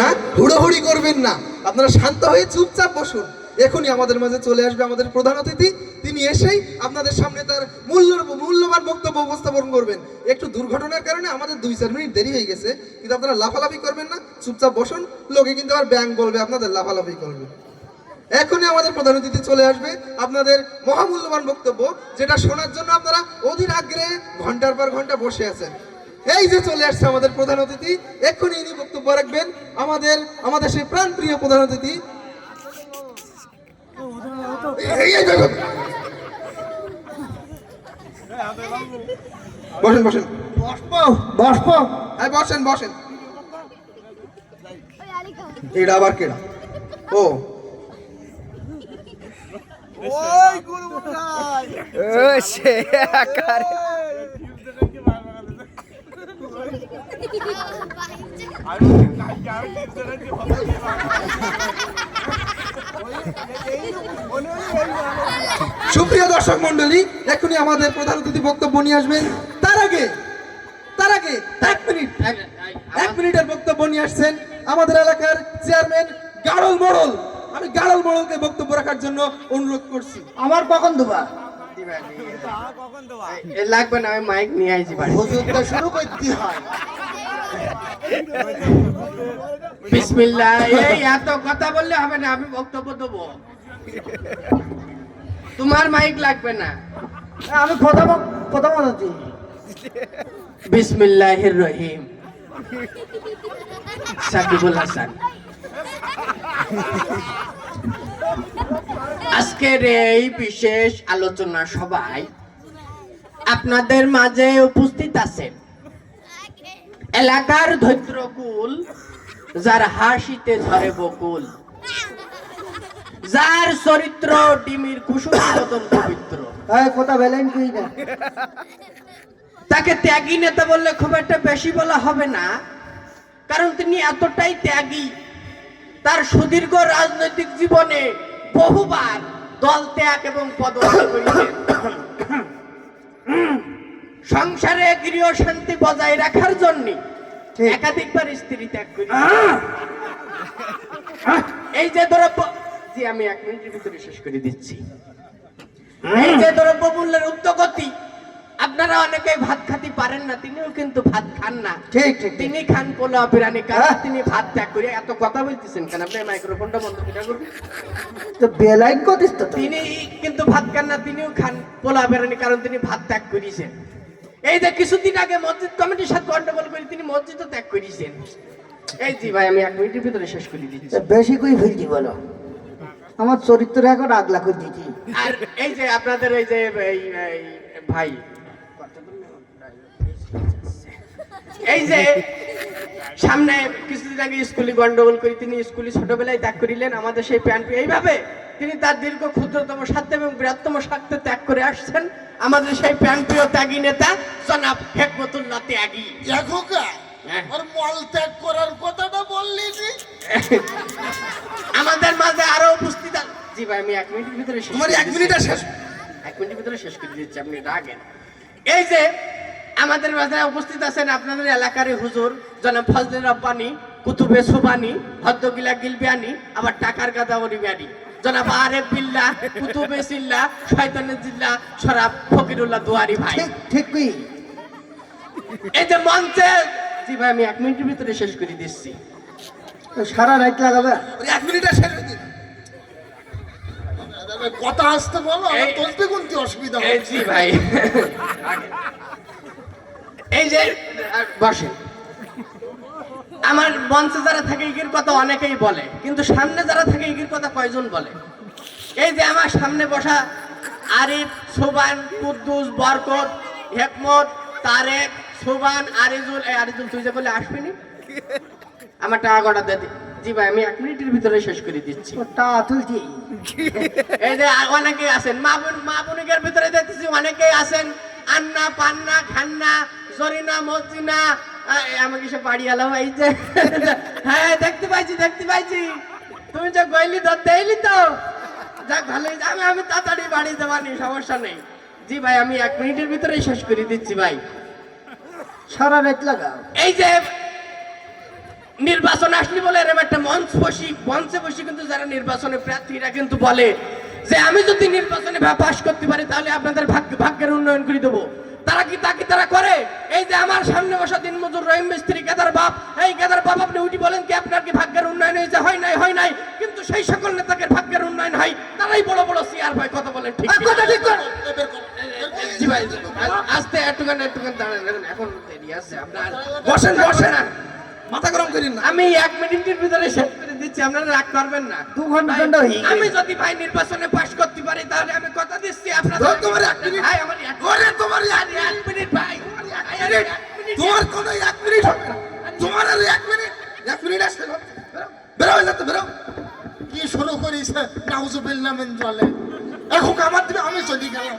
না, হুড়োহুড়ি করবেন না। আপনারা শান্ত হয়ে চুপচাপ বসুন। এখনই আমাদের মাঝে চলে আসবে আমাদের প্রধান অতিথি। তিনি এসেই আপনাদের সামনে তার মূল্য মূল্যবান বক্তব্য উপস্থাপন করবেন। একটু দুর্ঘটনার কারণে আমাদের দুই চার মিনিট দেরি হয়ে গেছে, কিন্তু আপনারা লাফালাফি করবেন না, চুপচাপ বসুন। লোকে কিন্তু আবার ব্যাংক বলবে, আপনাদের লাফালাফি করবে। এখনই আমাদের প্রধান অতিথি চলে আসবে, আপনাদের মহামূল্যবান বক্তব্য, যেটা শোনার জন্য আপনারা অধীর আগ্রহে ঘণ্টার পর ঘণ্টা বসে আছেন। এই যে চলে আসছে আমাদের প্রধান অতিথি, এক্ষুনি ইনি বক্তব্য রাখবেন। আমাদের আমাদের সেই প্রাণপ্রিয় প্রধান অতিথি। বসেন বসেন। বসব বসেন বসেন। এটা আবার কেডা? ও। ওই গুরু মশাই ও সে আকার। সুপ্রিয় দর্শক মন্ডলী এখনই আমাদের প্রধান অতিথি বক্তব্য নিয়ে আসবেন। তার আগে তার আগে এক মিনিট, এক- মিনিটের বক্তব্য নিয়ে আসছেন আমাদের এলাকার চেয়ারম্যান গাড়ল মোড়ল। আমি গাড়ল মোড়লকে বক্তব্য রাখার জন্য অনুরোধ করছি। আমার কখন দুবা এ লাগবে না আমি মাইক নিয়ে আইছি বাড়ি। হুজুরটা শুরু করতে হয়। বিসমিল্লাহ এই এত কথা বললে হবে না আমি বক্তব্য দেবো। তোমার মাইক লাগবে না। আমি কথা কথা বলছি। বিসমিল্লাহির রহিম। সাকিবুল হাসান। আজকের এই বিশেষ আলোচনা সভায় আপনাদের মাঝে উপস্থিত আছেন এলাকার ধৈত্রকুল যার হাসিতে ঝরে বকুল যার চরিত্র ডিমির কুসুম মতন পবিত্র। কথা বেলেন না? তাকে ত্যাগী নেতা বললে খুব একটা বেশি বলা হবে না কারণ তিনি এতটাই ত্যাগী। তার সুদীর্ঘ রাজনৈতিক জীবনে বহুবার দল ত্যাগ এবং পদত্যাগ সংসারে গৃহ শান্তি বজায় রাখার জন্য একাধিকবার স্ত্রী ত্যাগ করি এই যে দ্রব্য জি আমি এক মিনিটের ভিতরে শেষ করে দিচ্ছি। এই যে দ্রব্য মূল্যের উদ্যোগতি আপনারা অনেকেই ভাত খাতে পারেন না তিনিও কিন্তু ভাত খান না। ঠিক ঠিক। তিনি খান পোলাও বিরিয়ানি কারণ হ্যাঁ। তিনি ভাত ত্যাগ করে এত কথা বলতেছেন কেন? আপনি মাইক্রোফোনটা বন্ধ করে রাখুন। তো বেলাইন করিস তো তিনি কিন্তু ভাত খান না তিনিও খান পোলাও বিরিয়ানি কারণ তিনি ভাত ত্যাগ করেছেন। এই যে কিছুদিন আগে মসজিদ কমিটির সাথে গন্ডগোল করে তিনি মসজিদও ত্যাগ করেছেন। এই জি ভাই আমি এক মিনিটের ভিতরে শেষ করে দিচ্ছি। বেশি কই ফিরতি বলো? আমার চরিত্র এখন আগলা করে দিচ্ছি আর এই যে আপনাদের এই যে ভাই এই যে সামনে কিছুদিন আগে স্কুলে গন্ডগোল করে তিনি স্কুলে ছোটবেলায় ত্যাগ করিলেন আমাদের সেই প্যান্ট এইভাবে তিনি তার দীর্ঘ ক্ষুদ্রতম স্বার্থ এবং বৃহত্তম স্বার্থে ত্যাগ করে আসছেন। আমাদের সেই প্যান্টপ্রিয় ত্যাগী নেতা জনাব হেকমতুল্লাহ ত্যাগী। হ্যাঁ। মল ত্যাগ করার কথাটা বললি যে আমাদের মাঝে আরও উপস্থিত জি ভাই আমি এক মিনিটের ভিতরে তোমার এক। মিনিট শেষ। এক মিনিটের ভিতরে শেষ করে দিচ্ছি আপনি রাগেন। এই যে আমাদের মাঝে উপস্থিত আছেন আপনাদের এলাকার হুজুর জনাব ফজলে রব্বানি কুতুবে সুবানি হদ্দগিলা গিলবিয়ানি আবার টাকার গাদা অরিবিয়ানি জনাব আরেফ বিল্লাহ কুতুবে সিল্লা শয়তানের জিল্লা সরাব ফকিরুল্লাহ দুয়ারি ভাই। ঠিক ঠিক কই? এই যে মঞ্চে জি ভাই আমি এক মিনিটের ভিতরে শেষ করে দিচ্ছি। সারা রাত লাগাবে? ওই এক মিনিট শেষ হয়ে দিন। কথা আসতে বলো আমার তসবি গুনতে অসুবিধা হচ্ছে? জি ভাই। এই যে বসেন আমার মঞ্চে যারা থাকে ইগির কথা অনেকেই বলে কিন্তু সামনে যারা থাকে ইগির কথা কয়জন বলে? এই যে আমার সামনে বসা আরিফ সোবান কুদ্দুস বরকত হেকমত তারেক সোবান আরিজুল এই আরিজুল তুই যে বলে আসবি নি আমার টাকা কটা দে জি ভাই আমি এক মিনিটের ভিতরে শেষ করে দিচ্ছি। তুলছি এই যে অনেকেই আছেন মা বোন মা বোনিকের ভিতরে দেখতেছি অনেকেই আছেন। আন্না পান্না খান্না মসজিনা আমাকে বাড়ি যে হ্যাঁ দেখতে পাইছি দেখতে পাইছি। তুমি যে গইলি ধরতে এলি তো। যাক ভালোই। আমি আমি তাড়াতাড়ি বাড়ি সমস্যা নেই। জি ভাই আমি এক মিনিটের ভিতরেই শেষ করে দিচ্ছি ভাই। সারা রাত লাগাও। এই যে নির্বাচন আসলি বলে এরকম একটা মঞ্চ বসি মঞ্চে বসি কিন্তু যারা নির্বাচনে প্রার্থীরা কিন্তু বলে যে আমি যদি নির্বাচনে পাশ করতে পারি তাহলে আপনাদের ভাগ্য ভাগ্যের উন্নয়ন করে দেবো। তারা কি তা কি তারা করে? এই যে আমার সামনে বসা দিন মজুর রহিম মিস্ত্রি কেদার বাপ এই কেদার বাপ আপনি উঠি বলেন কি আপনার কি ভাগ্যের উন্নয়ন হয়েছে? হয় নাই হয় নাই। কিন্তু সেই সকল নেতাকে ভাগ্যের উন্নয়ন হয়। তারাই বড় বড় সিআর ভাই কথা বলেন ঠিক কিনা? কথা ঠিক জি ভাই আস্তে একটুখানি একটুখানি দাঁড়ান এখন- এখন দেরি আছে আপনার বসেন বসেন মাথা গরম করেন না। আমি এক মিনিটের ভিতরে শেষ করে দিচ্ছি আপনারা রাগ করবেন না। দু ঘণ্টা হয়ে। আমি যদি ভাই নির্বাচনে পাশ করতে পারি তাহলে আমি কথা দিচ্ছি আপনাদের আরে এক মিনিট ভাই। তোমার কোনো এক মিনিট হবে তোমার আর এক মিনিট। এক মিনিট আসতে বেরো, হয়ে বেরো। কি শুরু করিস নাউজুবিল্লাহ মিন জলে। এখন আমার দিবে আমি চলি গেলাম।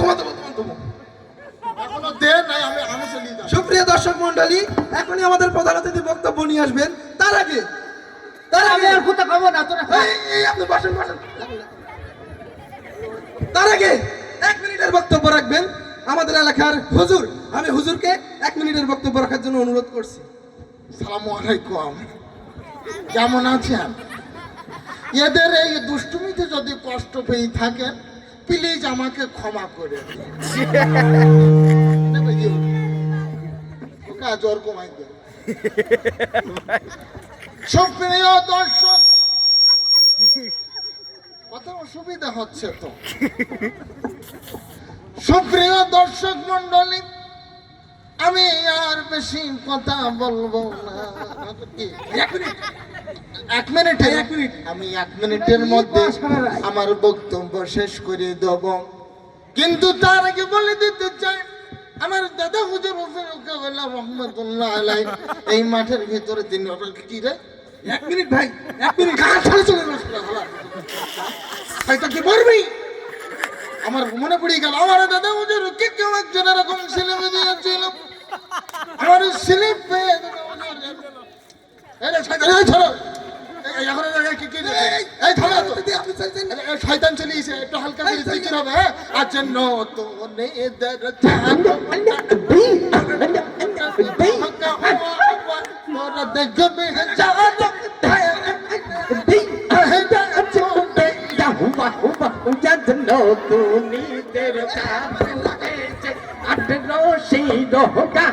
তোমার দেবো, তোমার দেবো। সুপ্রিয় দর্শক মন্ডলী এখনই আমাদের প্রধান অতিথি বক্তব্য নিয়ে আসবেন। তার আগে তার আগে আর কথা কব না তোরা আপনি বসেন বসেন। তার আগে এক মিনিটের বক্তব্য রাখবেন। আমাদের এলাকার হুজুর, আমি হুজুরকে এক মিনিটের বক্তব্য রাখার জন্য অনুরোধ করছি। সালাম কেমন আছেন? এদের এই দুষ্টুমিতে যদি কষ্ট পেয়ে থাকেন প্লিজ আমাকে ক্ষমা করে দিন। জ্বর কমাই দে সুপ্রিয় দর্শক, কত অসুবিধা হচ্ছে তো? সুপ্রিয় দর্শক মন্ডলী আমি আর বেশি কথা বলব না। এক মিনিট এক মিনিট আমি এক মিনিটের মধ্যে আমার বক্তব্য শেষ করে দেব। কিন্তু তার আগে বলে দিতে চাই আমার দাদা হুজুর রফিকুল্লাহ রহমতুল্লাহ আলাই এই মাঠের ভিতরে তিনি কি রে? এক মিনিট ভাই এক মিনিট কাজ ছেড়ে চলে গেছিল হয়তো কি বলবি আমার মনে পড়ে গেল আমার দাদা হুজুর কে কেউ একজন এরকম স্লিপ দিয়েছিল আমার স্লিপ পেয়ে দাদা হুজুর এই রে শয়তান এই ছাড়ো এই- এই এখন এই- এই- কি- কি- রোগা